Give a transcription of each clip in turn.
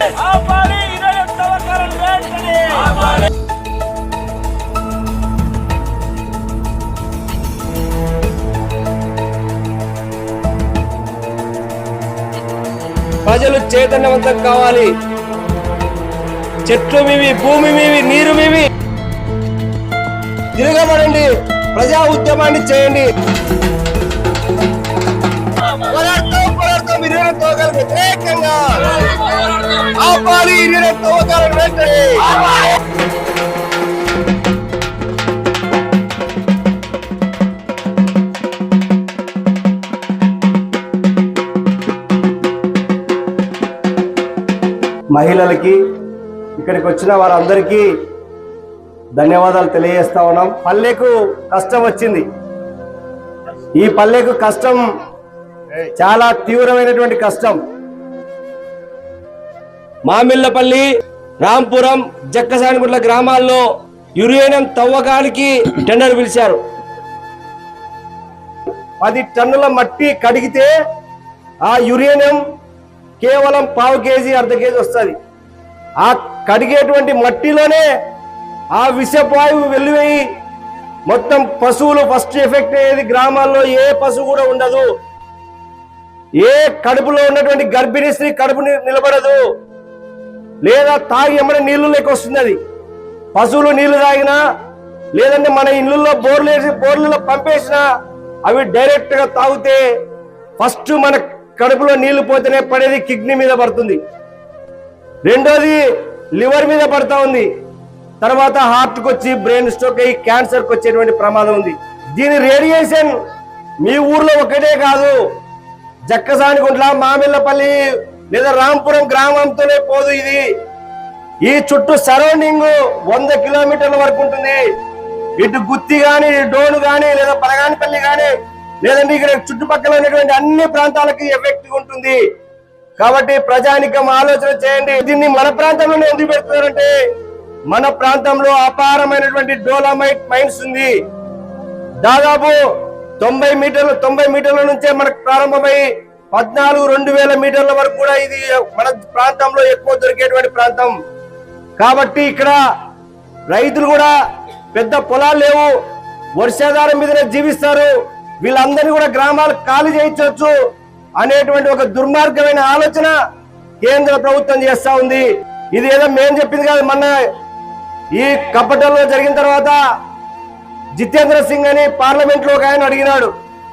ప్రజలు చైతన్యవంతం కావాలి. చెట్లు మీవి భూమి మీవి నీరు మీవి. తిరగబడండి. ప్రజా ఉద్యమాన్ని చేయండి. ఇరవై వ్యతిరేకంగా ఆపాలి ఇరవై వెంటనే మహిళలకి ఇక్కడికి వచ్చిన వారందరికీ ధన్యవాదాలు తెలియజేస్తా ఉన్నాం. పల్లెకు కష్టం వచ్చింది. ఈ పల్లెకు కష్టం చాలా తీవ్రమైనటువంటి కష్టం. మామిళ్ళపల్లి రాంపురం జక్కసానిగుట్ల గ్రామాల్లో యురేనియం తవ్వకానికి టెండర్ పిలిచారు. పది టన్నుల మట్టి కడిగితే ఆ యురేనియం కేవలం పావు కేజీ అర్ధ కేజీ వస్తుంది. ఆ కడిగేటువంటి మట్టిలోనే ఆ విషపాయువు వెల్లువై మొత్తం పశువులు ఫస్ట్ ఎఫెక్ట్ అయ్యేది గ్రామాల్లో ఏ పశువు కూడా ఉండదు. ఏ కడుపులో ఉన్నటువంటి గర్భిణీ స్త్రీ కడుపు నిలబడదు. లేదా తాగి ఏమైనా నీళ్ళు లేకొస్తుంది అది. పశువులు నీళ్ళు తాగినా లేదంటే మన ఇళ్ళల్లో బోర్లు వేసి బోర్లలో పంపేసినా అవి డైరెక్ట్గా తాగితే ఫస్ట్ మన కడుపులో నీళ్ళు పోతేనే పడేది కిడ్నీ మీద పడుతుంది. రెండోది లివర్ మీద పడతా ఉంది. తర్వాత హార్ట్కి వచ్చి బ్రెయిన్ స్ట్రోక్ అయ్యి క్యాన్సర్కి వచ్చేటువంటి ప్రమాదం ఉంది. దీని రేడియేషన్ మీ ఊర్లో ఒకటే కాదు. జక్కసానిగుంట్ల మామిళ్ళపల్లి లేదా రాంపురం గ్రామంతోనే పోదు ఇది. ఈ చుట్టూ సరౌండింగ్ వంద కిలోమీటర్ల వరకు ఉంటుంది. ఇటు గుత్తి గాని డోను గాని లేదా పరగానిపల్లి గాని లేదంటే ఇక్కడ చుట్టుపక్కల ఉన్నటువంటి అన్ని ప్రాంతాలకి ఎఫెక్ట్ ఉంటుంది. కాబట్టి ప్రజానికం ఆలోచన చేయండి. దీన్ని మన ప్రాంతంలోనే ఎందుకు పెడుతున్నారంటే మన ప్రాంతంలో అపారమైనటువంటి డోలామైట్ మైన్స్ ఉంది. దాదాపు తొంభై మీటర్లు తొంభై మీటర్ల నుంచే మనకు ప్రారంభమై పద్నాలుగు రెండు వేల మీటర్ల వరకు కూడా ఇది మన ప్రాంతంలో ఎక్కువ దొరికేటువంటి ప్రాంతం. కాబట్టి ఇక్కడ రైతులు కూడా పెద్ద పొలాలు లేవు. వర్షాధారం మీదనే జీవిస్తారు. వీళ్ళందరినీ కూడా గ్రామాలు ఖాళీ చేయించవచ్చు అనేటువంటి ఒక దుర్మార్గమైన ఆలోచన కేంద్ర ప్రభుత్వం చేస్తా ఉంది. ఇది ఏదో మేము చెప్పింది కాదు మొన్న ఈ కప్పటంలో జరిగిన తర్వాత జితేంద్ర సింగ్ అని పార్లమెంట్లో ఒక ఆయన అడిగినాడు.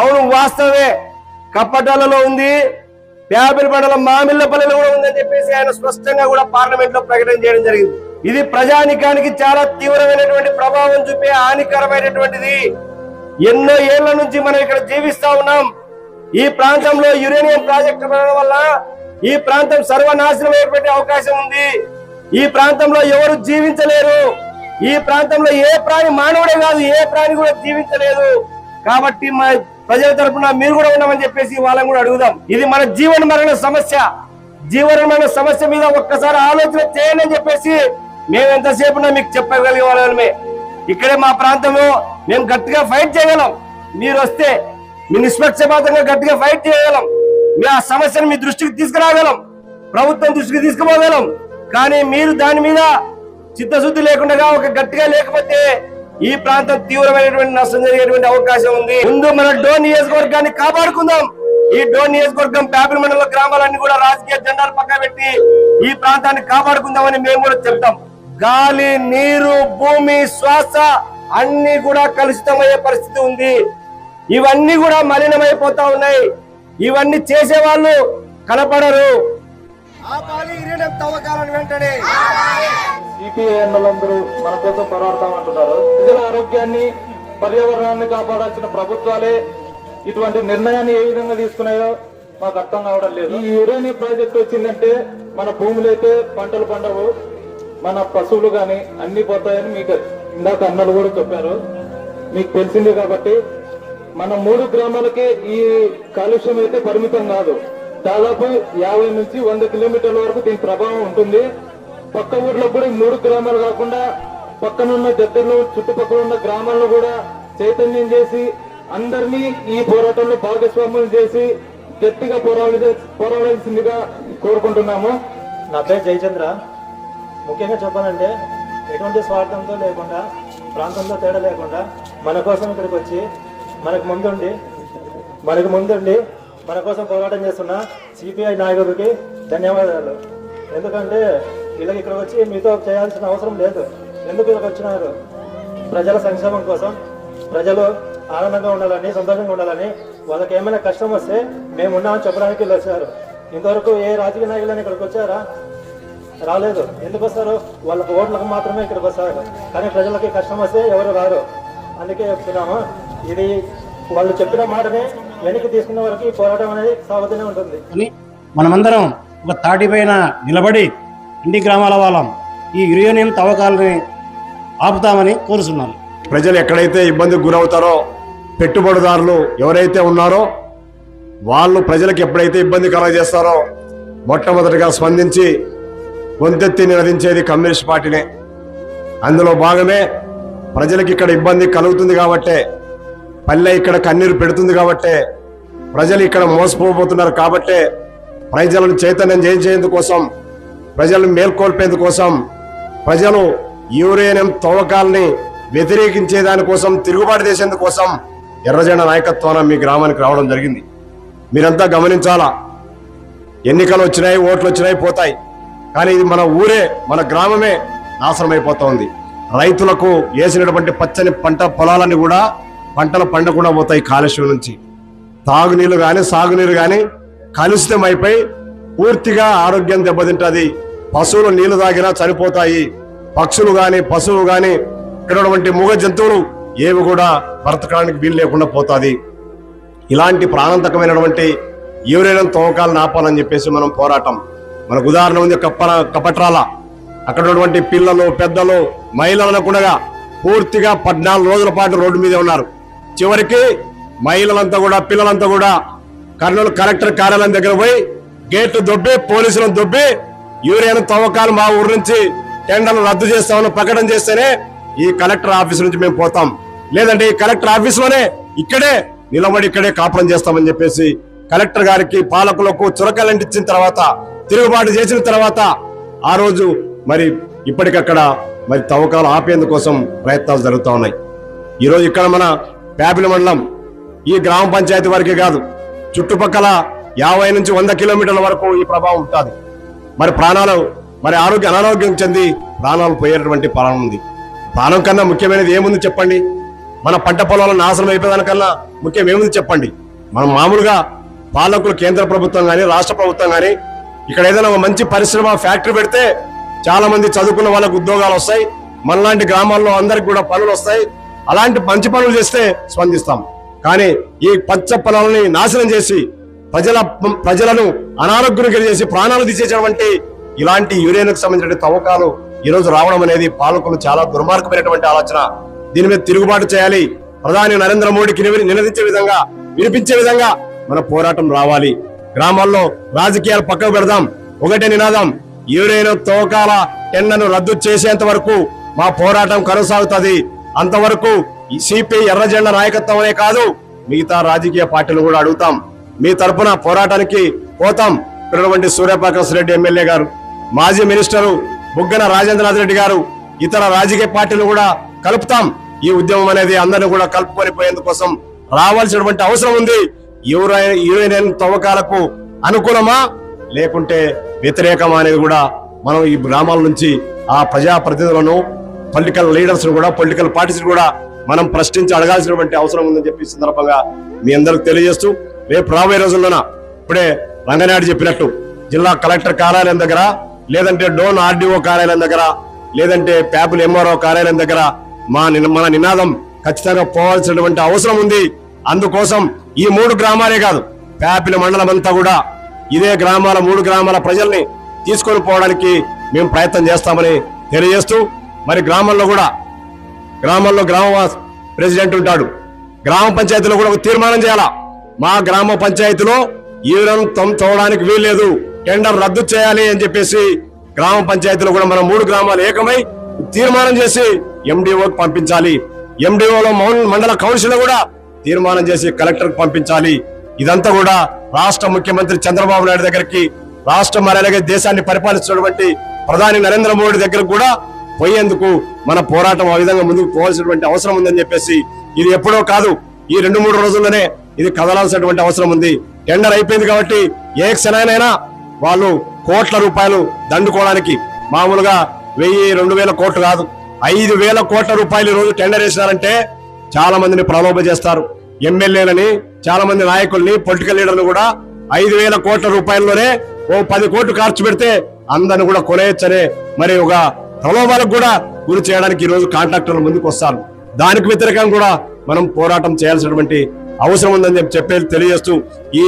అవును వాస్తవే కప్పటాలలో ఉంది ప్యాబిల్ మండలం మామిళ్ళపల్లిలో కూడా ఉందని చెప్పేసి ఆయన స్పష్టంగా కూడా పార్లమెంట్లో ప్రకటన చేయడం జరిగింది. ఇది ప్రజానికానికి చాలా తీవ్రమైనటువంటి ప్రభావం చూపే హానికరమైనటువంటిది. ఎన్నో ఏళ్ళ నుంచి మనం ఇక్కడ జీవిస్తా ఉన్నాం. ఈ ప్రాంతంలో యురేనియం ప్రాజెక్టు వల్ల ఈ ప్రాంతం సర్వనాశనం ఏర్పడే అవకాశం ఉంది. ఈ ప్రాంతంలో ఎవరు జీవించలేరు. ఈ ప్రాంతంలో ఏ ప్రాణి మానవుడే కాదు ఏ ప్రాణి కూడా జీవించలేదు. కాబట్టి మా ప్రజల తరపున మీరు కూడా ఉన్నామని చెప్పేసి వాళ్ళని కూడా అడుగుదాం. ఇది మన జీవన మరణ సమస్య. జీవన మరణ సమస్య మీద ఒక్కసారి ఆలోచన చేయండి అని చెప్పేసి మేము ఎంతసేపు మీకు చెప్పగలిగే వాళ్ళమే ఇక్కడే మా ప్రాంతంలో మేము గట్టిగా ఫైట్ చేయగలం. మీరు వస్తే మీ నిష్పక్షపాతంగా గట్టిగా ఫైట్ చేయగలం. మీ ఆ సమస్యను మీ దృష్టికి తీసుకురాగలం. ప్రభుత్వం దృష్టికి తీసుకుపోగలం. కానీ మీరు దాని మీద చిత్తశుద్ధి లేకుండా ఒక గట్టిగా లేకపోతే ఈ ప్రాంతం తీవ్రమైనటువంటి నష్టం జరిగేటువంటి అవకాశం ఉంది. ముందు మన డోన్ నియోజకవర్గాన్ని కాపాడుకుందాం. ఈ డోన్ నియోజకవర్గం పేపర్ మండల గ్రామాలన్నీ కూడా రాజకీయ జెండాలు పక్క పెట్టి ఈ ప్రాంతాన్ని కాపాడుకుందామని మేము కూడా చెప్తాం. గాలి నీరు భూమి శ్వాస అన్ని కూడా కలుషితమయ్యే పరిస్థితి ఉంది. ఇవన్నీ కూడా మలినమైపోతా ఉన్నాయి. ఇవన్నీ చేసే వాళ్ళు కనపడరు. ఆపాలి ఇరినం తవ్వకాలను వెంటనే. సిపిఐఎంలందరూ మన కోసం పోరాడతామంటున్నారు ప్రజల ఆరోగ్యాన్ని పర్యావరణాన్ని కాపాడాల్సిన ప్రభుత్వాలే ఇటువంటి నిర్ణయాన్ని ఏ విధంగా తీసుకున్నాయో మాకు అర్థం కావడం లేదు. ఈ యురేనియం ప్రాజెక్ట్ వచ్చిందంటే మన భూములు అయితే పంటలు పండవు మన పశువులు గాని అన్ని పోతాయని మీకు ఇందాక అన్నలు కూడా చెప్పారు. మీకు తెలిసిందే కాబట్టి మన మూడు గ్రామాలకి ఈ కాలుష్యం అయితే పరిమితం కాదు. దాదాపు యాభై నుంచి వంద కిలోమీటర్ల వరకు దీని ప్రభావం ఉంటుంది. పక్క ఊర్లో కూడా మూడు గ్రామాలు కాకుండా పక్కనున్న దగ్గరలో చుట్టుపక్కల ఉన్న గ్రామాలను కూడా చైతన్యం చేసి అందరినీ ఈ పోరాటంలో భాగస్వామ్యం చేసి గట్టిగా పోరాడ పోరాడాల్సిందిగా కోరుకుంటున్నాము. నా పేరు జయచంద్ర. ముఖ్యంగా చెప్పాలంటే ఎటువంటి స్వార్థంతో లేకుండా ప్రాంతంలో తేడా లేకుండా మన కోసం ఇక్కడికి వచ్చి మనకు ముందుండి మనకు ముందుండి మన కోసం పోరాటం చేస్తున్న సిపిఐ నాయకుడికి ధన్యవాదాలు. ఎందుకంటే వీళ్ళకి ఇక్కడ వచ్చి మీతో చేయాల్సిన అవసరం లేదు. ఎందుకు ఇక్కడికి వచ్చినారు? ప్రజల సంక్షేమం కోసం ప్రజలు ఆనందంగా ఉండాలని సంతోషంగా ఉండాలని వాళ్ళకి ఏమైనా కష్టం వస్తే మేము ఉన్నామని చెప్పడానికి వచ్చారు. ఇంతవరకు ఏ రాజకీయ నాయకులని ఇక్కడికి వచ్చారా? రాలేదు. ఎందుకు వస్తారు? వాళ్ళకి ఓట్లకు మాత్రమే ఇక్కడికి వస్తారు. కానీ ప్రజలకి కష్టం వస్తే ఎవరు రారు. అందుకే చెప్తున్నాము. ఇది వాళ్ళు చెప్పిన మాటనే వెనక్కి తీసుకునే వరకు ఈ పోరాటం అనేది సాగుతూనే ఉంటుంది. అని మనమందరం ఒక తాటిపైన నిలబడి ఇంటి గ్రామాల వాళ్ళం ఈ యురేనియం తవ్వకాలని ఆపుతామని కోరుతున్నాను ప్రజలు ఎక్కడైతే ఇబ్బందికి గురవుతారో పెట్టుబడిదారులు ఎవరైతే ఉన్నారో వాళ్ళు ప్రజలకు ఎప్పుడైతే ఇబ్బంది కలగజేస్తారో మొట్టమొదటిగా స్పందించి గొంతెత్తి నిలదించేది కమ్యూనిస్ట్ పార్టీనే. అందులో భాగమే ప్రజలకు ఇక్కడ ఇబ్బంది కలుగుతుంది కాబట్టే పల్లె ఇక్కడ కన్నీరు పెడుతుంది కాబట్టే ప్రజలు ఇక్కడ మోసపోబోతున్నారు కాబట్టే ప్రజలను చైతన్యం చేయించేందుకోసం ప్రజలను మేల్కొల్పేందుకోసం ప్రజలు యురేనియం తవ్వకాలని వ్యతిరేకించే దానికోసం తిరుగుబాటు చేసేందుకోసం ఎర్రజెండ నాయకత్వాన మీ గ్రామానికి రావడం జరిగింది. మీరంతా గమనించాలా? ఎన్నికలు వచ్చినాయి ఓట్లు వచ్చినాయి పోతాయి. కానీ ఇది మన ఊరే మన గ్రామమే నాశనమైపోతా అయిపోతోంది రైతులకు వేసినటువంటి పచ్చని పంట పొలాలన్నీ కూడా పంటలు పండకుండా పోతాయి కాలుష్యం నుంచి. తాగునీరు కానీ సాగునీరు కానీ కలుషితం అయిపోయి పూర్తిగా ఆరోగ్యం దెబ్బతింటుంది. పశువులు నీళ్ళు తాగినా చనిపోతాయి. పక్షులు కానీ పశువులు కానీ ఇక్కడ మూగ జంతువులు ఏవి కూడా బ్రతకడానికి వీలు లేకుండా పోతుంది. ఇలాంటి ప్రాణాంతకమైనటువంటి ఎవరైనా తవ్వకాలను ఆపాలని చెప్పేసి మనం పోరాటం. మనకు ఉదాహరణ ఉంది కప్పర కపట్రాల. అక్కడ ఉన్నటువంటి పిల్లలు పెద్దలు మహిళలు అనకుండా పూర్తిగా పద్నాలుగు రోజుల పాటు రోడ్డు మీద ఉన్నారు. చివరికి మహిళలంతా కూడా పిల్లలంతా కూడా కర్నూలు కలెక్టర్ కార్యాలయం దగ్గర పోయి గేట్లు దొబ్బి పోలీసులను దొబ్బి యూరియన్ తవ్వకాలు మా ఊరు నుంచి టెండర్లు రద్దు చేస్తామని ప్రకటన చేస్తేనే ఈ కలెక్టర్ ఆఫీస్ నుంచి మేము పోతాం. లేదంటే ఈ కలెక్టర్ ఆఫీస్లోనే ఇక్కడే నిలబడి ఇక్కడే కాపురం చేస్తామని చెప్పేసి కలెక్టర్ గారికి పాలకులకు చురకలంటించిన తర్వాత తిరుగుబాటు చేసిన తర్వాత ఆ రోజు మరి ఇప్పటికక్కడ మరి తవ్వకాలు ఆపేందుకోసం ప్రయత్నాలు జరుగుతూ ఉన్నాయి. ఈరోజు ఇక్కడ మన ప్యాపిల మండలం ఈ గ్రామ పంచాయతీ వరకే కాదు చుట్టుపక్కల యాభై నుంచి వంద కిలోమీటర్ల వరకు ఈ ప్రభావం ఉంటుంది. మరి ప్రాణాలు మరి ఆరోగ్య అనారోగ్యం చెంది ప్రాణాలు పోయేటటువంటి ప్రాణం ఉంది. ప్రాణం కన్నా ముఖ్యమైనది ఏముంది చెప్పండి? మన పంట పొలాలు నాశనం అయిపోయేదానికన్నా ముఖ్యం ఏముంది చెప్పండి? మనం మామూలుగా పాలకులు కేంద్ర ప్రభుత్వం కానీ రాష్ట్ర ప్రభుత్వం కానీ ఇక్కడ ఏదైనా ఒక మంచి పరిశ్రమ ఫ్యాక్టరీ పెడితే చాలా మంది చదువుకున్న వాళ్ళకు ఉద్యోగాలు వస్తాయి. మనలాంటి గ్రామాల్లో అందరికి కూడా పనులు వస్తాయి. అలాంటి మంచి పనులు చేస్తే స్పందిస్తాం. కానీ ఈ పచ్చ పొలాలని నాశనం చేసి ప్రజల ప్రజలను అనారోగ్యం చేసి ప్రాణాలు తీసేటువంటి ఇలాంటి యురేన్కు సంబంధించిన తవ్వకాలు ఈరోజు రావడం అనేది పాలకులు చాలా దుర్మార్గమైనటువంటి ఆలోచన. దీని మీద తిరుగుబాటు చేయాలి. ప్రధాని నరేంద్ర మోడీకి నినదించే విధంగా వినిపించే విధంగా మన పోరాటం రావాలి. గ్రామాల్లో రాజకీయాలు పక్కకు పెడదాం. ఒకటే నినాదం. యురేన్ తవ్వకాల టెండర్ను రద్దు చేసేంత వరకు మా పోరాటం కొనసాగుతుంది. అంతవరకు సిపిఐ ఎర్రజెండ నాయకత్వమే కాదు మిగతా రాజకీయ పార్టీలు కూడా అడుగుతాం. మీ తరపున పోరాటానికి పోతాం. ఇక్కడ సూర్యప్రకాశ్ రెడ్డి ఎమ్మెల్యే గారు మాజీ మినిస్టరు బుగ్గన రాజేంద్రనాథ్ రెడ్డి గారు ఇతర రాజకీయ పార్టీలు కూడా కలుపుతాం. ఈ ఉద్యమం అనేది అందరిని కూడా కలుపుకొని పోయేందుకోసం రావాల్సినటువంటి అవసరం ఉంది. యురేనియన్ తవ్వకాలకు అనుకూలమా? లేకుంటే వ్యతిరేకమా అనేది కూడా మనం ఈ గ్రామాల నుంచి ఆ ప్రజాప్రతినిధులను పొలిటికల్ లీడర్స్ కూడా పొలిటికల్ పార్టీస్ కూడా మనం ప్రశ్నించి అడగాల్సినటువంటి అవసరం ఉందని చెప్పి సందర్భంగా మీ అందరికి తెలియజేస్తూ రేపు రాబోయే రోజుల్లోన ఇప్పుడే రంగనాయుడు చెప్పినట్టు జిల్లా కలెక్టర్ కార్యాలయం దగ్గర లేదంటే డోన్ ఆర్డీఓ కార్యాలయం దగ్గర లేదంటే ప్యాపుల్ ఎంఆర్ఓ కార్యాలయం దగ్గర మా మన నినాదం ఖచ్చితంగా పోవాల్సినటువంటి అవసరం ఉంది. అందుకోసం ఈ మూడు గ్రామాలే కాదు ప్యాపిల మండలం అంతా కూడా ఇదే గ్రామాల మూడు గ్రామాల ప్రజల్ని తీసుకొని పోవడానికి మేము ప్రయత్నం చేస్తామని తెలియజేస్తూ మరి గ్రామంలో కూడా గ్రామంలో గ్రామ ప్రెసిడెంట్ ఉంటాడు. గ్రామ పంచాయతీలో కూడా ఒక తీర్మానం చేయాలా? మా గ్రామ పంచాయతీలో ఈవెన్ తవ్వడానికి వీల్లేదు. టెండర్ రద్దు చేయాలి అని చెప్పేసి గ్రామ పంచాయతీలో కూడా మన మూడు గ్రామాలు ఏకమై తీర్మానం చేసి ఎండిఓకి పంపించాలి. ఎండిఓలో మండల కౌన్సిల్ కూడా తీర్మానం చేసి కలెక్టర్ పంపించాలి. ఇదంతా కూడా రాష్ట్ర ముఖ్యమంత్రి చంద్రబాబు నాయుడు దగ్గరికి రాష్ట్రం మరి అలాగే దేశాన్ని పరిపాలిస్తున్నటువంటి ప్రధాని నరేంద్ర మోడీ దగ్గర కూడా పోయేందుకు మన పోరాటం ఆ విధంగా ముందుకు పోవాల్సినటువంటి అవసరం ఉందని చెప్పేసి ఇది ఎప్పుడో కాదు. ఈ రెండు మూడు రోజుల్లోనే ఇది కదలాల్సినటువంటి అవసరం ఉంది. టెండర్ అయిపోయింది కాబట్టి ఏ క్షణానైనా వాళ్ళు కోట్ల రూపాయలు దండుకోవడానికి మామూలుగా వెయ్యి రెండు వేల కోట్లు కాదు. ఐదు వేల కోట్ల రూపాయలు రోజు టెండర్ వేసినారంటే చాలా మందిని ప్రలోభ చేస్తారు. ఎమ్మెల్యేలని చాలా మంది నాయకుల్ని పొలిటికల్ లీడర్లు కూడా ఐదు వేల కోట్ల రూపాయల్లోనే ఓ పది కోట్లు ఖర్చు పెడితే అందరిని కూడా కొనేయచ్చనే మరి ఒక ప్రలోభాలకు కూడా గురి చేయడానికి ఈ రోజు కాంట్రాక్టర్లు ముందుకు వస్తారు. దానికి వ్యతిరేకంగా కూడా మనం పోరాటం చేయాల్సినటువంటి అవసరం ఉందని చెప్పి చెప్పే తెలియజేస్తూ ఈ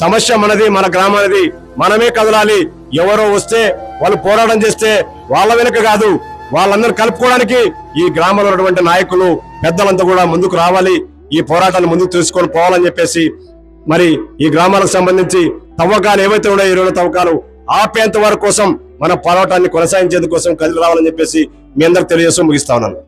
సమస్య మనది మన గ్రామానిది మనమే కదలాలి. ఎవరో వస్తే వాళ్ళు పోరాటం చేస్తే వాళ్ళ వెనుక కాదు వాళ్ళందరూ కలుపుకోవడానికి ఈ గ్రామంలో ఉన్నటువంటి నాయకులు పెద్దలంతా కూడా ముందుకు రావాలి. ఈ పోరాటాన్ని ముందుకు తీసుకొని పోవాలని చెప్పేసి మరి ఈ గ్రామాలకు సంబంధించి తవ్వకాలు ఏవైతే ఉన్నాయో ఇరవై తవ్వకాలు ఆపేంత వారి కోసం మన పోరాటాన్ని కొనసాగించేందుకోసం కదిలి రావాలని చెప్పేసి మీ అందరికి తెలియజేస్తూ ముగిస్తా ఉన్నాను.